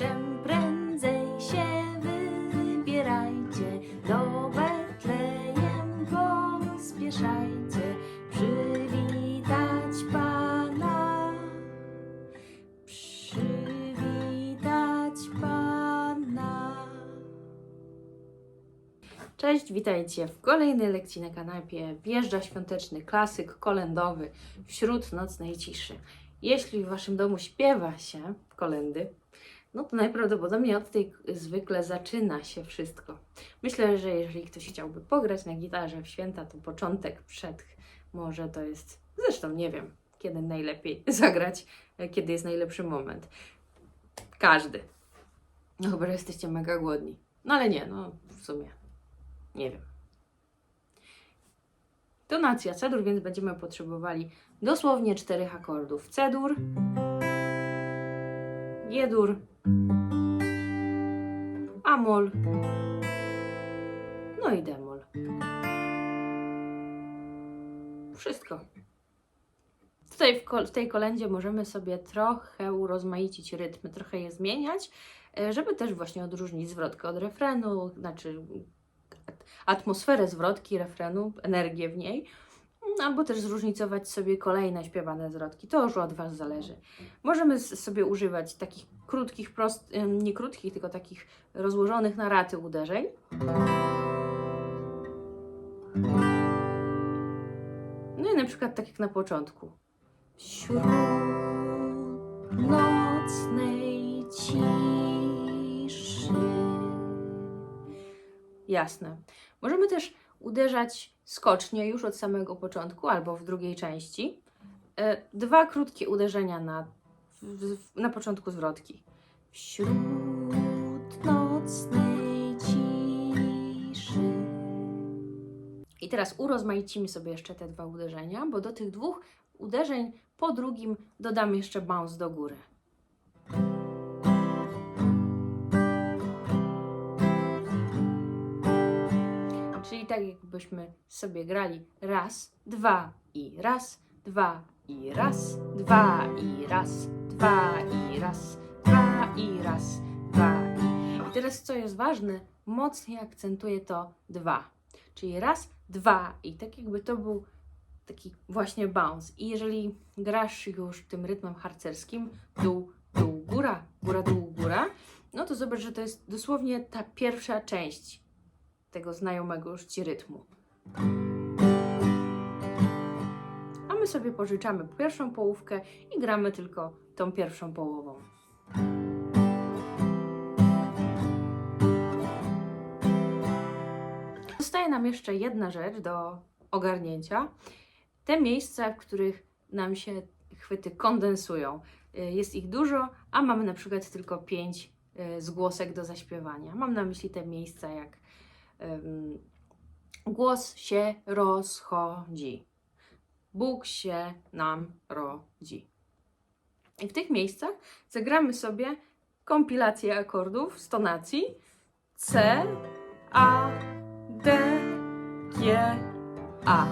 Czym prędzej się wybierajcie, do Betlejem pospieszajcie, przywitać Pana, przywitać Pana. Cześć, witajcie w kolejnej lekcji na kanapie. Wjeżdża świąteczny klasyk kolendowy wśród nocnej ciszy. Jeśli w Waszym domu śpiewa się kolendy, no to najprawdopodobniej od tej zwykle zaczyna się wszystko. Myślę, że jeżeli ktoś chciałby pograć na gitarze w święta, to początek przed może to jest, zresztą nie wiem, kiedy najlepiej zagrać, kiedy jest najlepszy moment. Każdy. No chyba, że jesteście mega głodni. No ale nie, no w sumie. Nie wiem. Tonacja C-dur, więc będziemy potrzebowali dosłownie czterech akordów. C-dur, G-dur, A-moll, no i D-moll. Wszystko. Tutaj w, w tej kolendzie możemy sobie trochę urozmaicić rytmy, trochę je zmieniać, e, żeby też właśnie odróżnić zwrotkę od refrenu, znaczy atmosferę zwrotki, refrenu, energię w niej, albo też zróżnicować sobie kolejne śpiewane zwrotki. To już od Was zależy. Możemy sobie używać takich krótkich, prost, ym, nie krótkich, tylko takich rozłożonych na raty uderzeń. No i na przykład tak jak na początku. Wśród nocnej ciszy. Jasne. Możemy też uderzać skocznie już od samego początku albo w drugiej części. E, Dwa krótkie uderzenia na, na początku zwrotki. Wśród nocnej ciszy. I teraz urozmaicimy sobie jeszcze te dwa uderzenia, bo do tych dwóch uderzeń po drugim dodam jeszcze bounce do góry. Czyli tak jakbyśmy sobie grali raz, dwa i raz, dwa i raz, dwa i raz, dwa i raz, dwa i raz, dwa i... Teraz co jest ważne, mocniej akcentuję to dwa. Czyli raz, dwa i tak jakby to był taki właśnie bounce. I jeżeli grasz już tym rytmem harcerskim, dół, dół, góra, góra, dół, góra, no to zobacz, że to jest dosłownie ta pierwsza część tego znajomego już Ci rytmu. A my sobie pożyczamy pierwszą połówkę i gramy tylko tą pierwszą połową. Zostaje nam jeszcze jedna rzecz do ogarnięcia. Te miejsca, w których nam się chwyty kondensują. Y, Jest ich dużo, a mamy na przykład tylko pięć y, zgłosek do zaśpiewania. Mam na myśli te miejsca jak głos się rozchodzi. Bóg się nam rodzi. I w tych miejscach zagramy sobie kompilację akordów z tonacji C, A, D, G, A.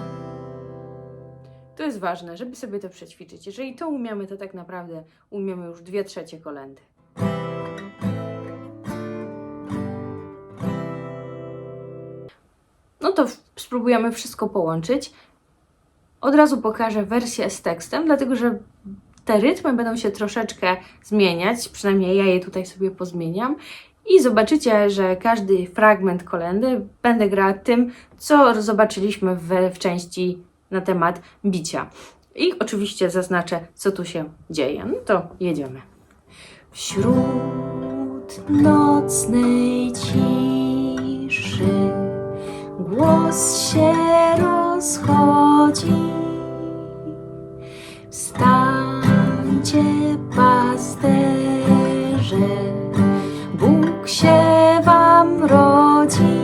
To jest ważne, żeby sobie to przećwiczyć. Jeżeli to umiemy, to tak naprawdę umiemy już dwie trzecie kolendy. To spróbujemy wszystko połączyć. Od razu pokażę wersję z tekstem, dlatego że te rytmy będą się troszeczkę zmieniać, przynajmniej ja je tutaj sobie pozmieniam. I zobaczycie, że każdy fragment kolendy będę grała tym, co zobaczyliśmy w, w części na temat bicia. I oczywiście zaznaczę, co tu się dzieje. No to jedziemy. Wśród nocnej ciszy głos się rozchodzi. Wstańcie, pasterze, Bóg się wam rodzi.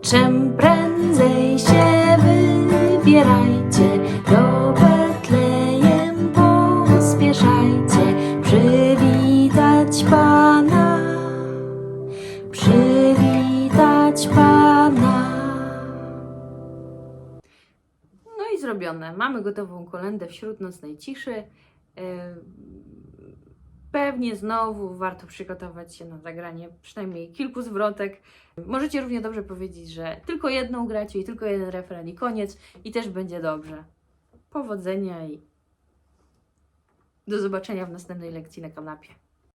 Czym prędzej się wybierajcie, do Betlejem pospieszajcie, przywitać Pana, zrobione. Mamy gotową kolendę wśród nocnej ciszy. Yy, Pewnie znowu warto przygotować się na zagranie przynajmniej kilku zwrotek. Możecie równie dobrze powiedzieć, że tylko jedną gracie i tylko jeden refren i koniec i też będzie dobrze. Powodzenia i do zobaczenia w następnej lekcji na kanapie.